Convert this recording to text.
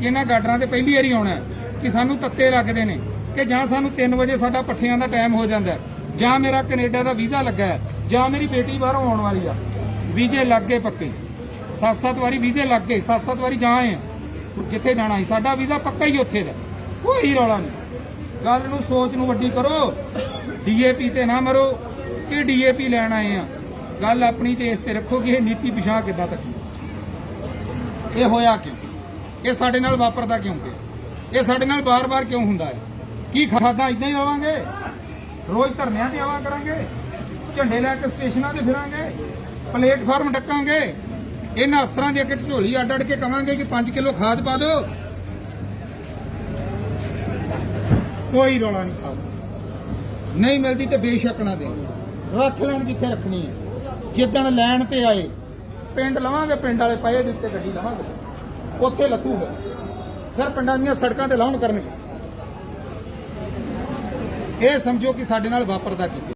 ਇਹਨਾਂ ਗਾਡਰਾਂ ਤੇ ਪਹਿਲੀ ਵਾਰੀ ਆਉਣਾ ਕਿ ਸਾਨੂੰ ਤੱਤੇ ਲੱਗਦੇ ਨੇ ਕਿ ਜਾਂ ਸਾਨੂੰ 3 ਵਜੇ ਸਾਡਾ ਪੱਠਿਆਂ ਦਾ ਟਾਈਮ ਹੋ ਜਾਂਦਾ ਜਾਂ ਮੇਰਾ ਕੈਨੇਡਾ ਦਾ ਵੀਜ਼ਾ ਲੱਗਾ ਹੈ, ਜਾਂ ਮੇਰੀ ਬੇਟੀ ਬਾਹਰੋਂ ਆਉਣ ਵਾਲੀ ਆ। ਵੀਜ਼ੇ ਲੱਗ ਗਏ ਪੱਕੇ। ਸੱਤ ਸੱਤ ਵਾਰੀ ਵੀਜ਼ੇ ਲੱਗ ਗਏ ਸੱਤ ਸੱਤ ਵਾਰੀ ਜਾ ਆਏ ਜਿੱਥੇ ਜਾਣਾ ਸੀ, ਸਾਡਾ ਵੀਜ਼ਾ ਪੱਕਾ ਹੀ ਉੱਥੇ ਦਾ ਕੋਈ ਰੌਲਾ ਨਹੀਂ। ਗੱਲ ਨੂੰ ਸੋਚ ਨੂੰ ਵੱਡੀ ਕਰੋ। ਡੀਏਪੀ ਤੇ ਨਾ ਮਰੋ ਕਿ ਡੀਏਪੀ ਲੈਣ ਆਏ ਆ ਗੱਲ ਆਪਣੀ ਤੇ ਇਸ ਤੇ ਰੱਖੋ ਕਿ ਇਹ ਨੀਤੀ ਪਿਛਾ ਕਿੱਦਾਂ ਤੱਕ। ਇਹ ਹੋਇਆ ਕਿਉਂ? ਇਹ ਸਾਡੇ ਨਾਲ ਵਾਪਰਦਾ ਕਿਉਂ ਪਿਆ? ਇਹ ਸਾਡੇ ਨਾਲ ਬਾਰ-ਬਾਰ ਕਿਉਂ ਹੁੰਦਾ ਹੈ? ਕੀ ਖਾਦਾ ਇਦਾਂ ਹੀ ਆਵਾਂਗੇ ਰੋਜ਼ ਧਰਨਿਆਂ ਤੇ ਆਵਾਂ ਕਰਾਂਗੇ? ਝੰਡੇ ਲੈ ਕੇ ਸਟੇਸ਼ਨਾਂ ਤੇ ਫਿਰਾਂਗੇ? ਪਲੇਟਫਾਰਮ ਡੱਕਾਂਗੇ? ਇਹਨਾਂ ਅਫਸਰਾਂ ਦੀ ਅੱਗੇ ਝੋਲੀ ਅੱਡ ਅੱਡ ਕੇ ਕਵਾਂਗੇ ਕਿ 5 ਕਿਲੋ ਖਾਦ ਪਾ ਦਿਓ। ਕੋਈ ਰੌਲਾ ਨਹੀਂ ਖਾਦ ਨਹੀਂ ਮਿਲਦੀ ਤੇ ਬੇਸ਼ੱਕ ਨਾ ਦੇ ਰੱਖ ਲੈਣ ਜਿੱਥੇ ਰੱਖਣੀ ਹੈ। ਜਿੱਦਣ ਲੈਣ ਤੇ ਆਏ, ਪਿੰਡ ਲਵਾਂਗੇ, ਪਿੰਡ ਵਾਲੇ ਪਏ ਦੇ ਉੱਤੇ ਗੱਡੀ ਲਵਾਂਗੇ। ਉੱਥੇ ਲੱਤੂਗਾ ਫਿਰ ਪਿੰਡਾਂ ਦੀਆਂ ਸੜਕਾਂ ਤੇ ਲਾਉਣ ਕਰਨਗੇ। ਇਹ ਸਮਝੋ ਕਿ ਸਾਡੇ ਨਾਲ ਵਾਪਰਦਾ ਕੀ